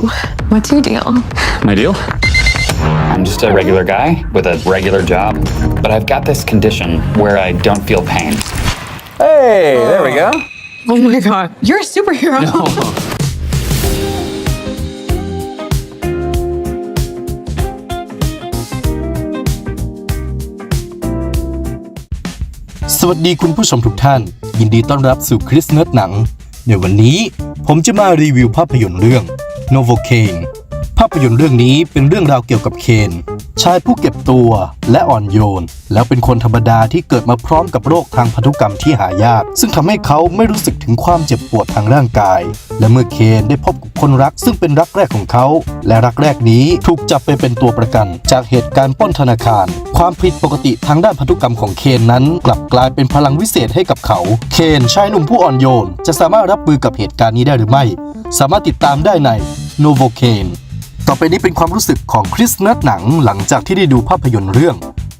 What's your deal? My deal? I'm just a regular guy with a regular job, but I've got this condition where I don't feel pain. Hey, there we go. Oh my god. You're a superhero. สวัสดีคุณผู้ชมทุกท่าน ยินดีต้อนรับสู่คริสเนิร์ดหนัง ในวันนี้ผมจะมารีวิวภาพยนตร์เรื่อง Novocaine ภาพยนตร์เรื่องนี้เป็นเรื่องราวเกี่ยวกับเคนชายผู้เก็บตัวและอ่อนโยน แล้วเป็นคนธรรมดาที่เกิดมาพร้อมกับโรคทางพันธุกรรมที่หายาก ซึ่งทำให้เขาไม่รู้สึกถึงความเจ็บปวดทางร่างกาย และเมื่อเคนได้พบกับคนรักซึ่งเป็นรักแรกของเขา และรักแรกนี้ถูกจับไปเป็นตัวประกัน จากเหตุการณ์ป้นธนาคาร ความผิดปกติทางด้านพันธุกรรมของเคนนั้น กลับกลายเป็นพลังวิเศษให้กับเขา เคนชายหนุ่มผู้อ่อนโยน จะสามารถรับมือกับเหตุการณ์นี้ได้หรือไม่ สามารถติดตามได้ใน โนโวเคนต่อไปนี้เป็นความรู้สึกของคริสนัดหนังหลังจากที่ได้ดูภาพยนตร์เรื่อง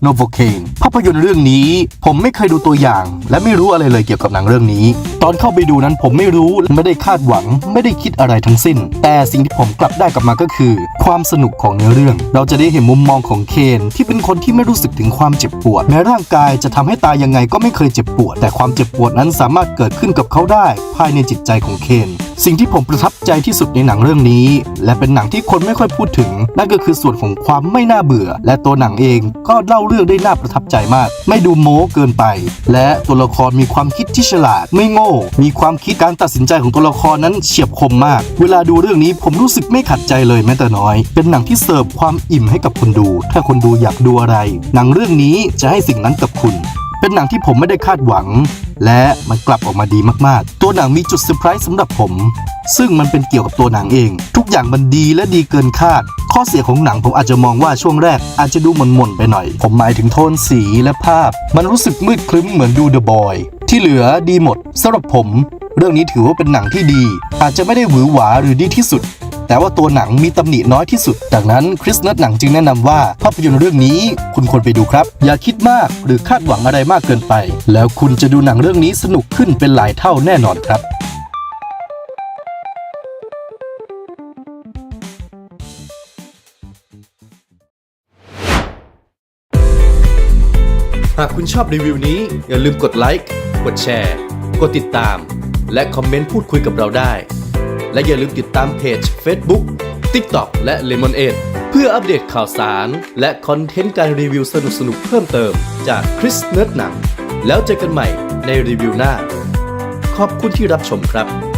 n o v o c a i n ภาพยนตร์เรื่องนี้ ผมไม่เคยดูตัวอย่าง และไม่รู้อะไรเลยเกี่ยวกับหนังเรื่องนี้ ตอนเข้าไปดูนั้นผมไม่รู้ไม่ได้คาดหวัง ไม่ได้คิดอะไรทั้งสิ้น แต่สิ่งที่ผมกลับได้กลับมาก็คือ ความสนุกของเนื้อเรื่อง เราจะได้เห็นมุมมองของเคนที่เป็นคนที่ไม่รู้สึกถึงความเจ็บปวดแม้ร่างกายจะทำให้ตายยังไงก็ไม่เคยเจ็บปวด แต่ความเจ็บปวดนั้นสามารถเกิดขึ้นกับเขาได้ ภายในจิตใจของเคนสิ่งที่ผมประทับใจที่สุดในหนังเรื่องนี้ และเป็นหนังที่คนไม่ค่อยพูดถึง นั่นก็คือส่วนของความไม่น่าเบื่อ และตัวหนังเองก็เล่าเรื่องได้น่าประทับใจมาก ไม่ดูโม้เกินไป และตัวละครมีความคิดที่ฉลาด ไม่โง่ มีความคิดการตัดสินใจของตัวละครนั้นเฉียบคมมาก เวลาดูเรื่องนี้ผมรู้สึกไม่ขัดใจเลยแม้แต่น้อย เป็นหนังที่เสิร์ฟความอิ่มให้กับคนดู ถ้าคนดูอยากดูอะไร หนังเรื่องนี้จะให้สิ่งนั้นกับคุณ เป็นหนังที่ผมไม่ได้คาดหวัง และมันกลับออกมาดีมากๆ ตัวหนังมีจุดเซอร์ไพรส์สำหรับผม ซึ่งมันเป็นเกี่ยวกับตัวหนังเอง ทุกอย่างมันดีและดีเกินคาด ข้อเสียของหนังผมอาจจะมองว่าช่วงแรกอาจจะดูหม่นๆไปหน่อย ผมหมายถึงโทนสีและภาพ มันรู้สึกมืดคลึ้มเหมือนดู The Boy ที่เหลือดีหมดสำหรับผม เรื่องนี้ถือว่าเป็นหนังที่ดี อาจจะไม่ได้หวือหวาหรือดีที่สุดแต่ว่าตัวหนังมีตำหนิน้อยที่สุดดังนั้นคริสเนิร์ดหนังจึงแนะนำว่าภาพยนตร์เรื่องนี้คุณควรไปดูครับ อย่าคิดมากหรือคาดหวังอะไรมากเกินไป แล้วคุณจะดูหนังเรื่องนี้สนุกขึ้นเป็นหลายเท่าแน่นอนครับากคุณชอบรีวิวนี้ อย่าลืมกดไลค์ กดแชร์ กดติดตาม และคอมเมนต์พูดคุยกับเราได้ และอย่าลืมติดตามเพจ Facebook TikTok และ Lemonade เพื่ออัปเดตข่าวสาร และคอนเทนต์การรีวิวสนุกๆเพิ่มเติมจากคริสเนิร์ดหนัง แล้วเจอกันใหม่ในรีวิวหน้า ขอบคุณที่รับชมครับ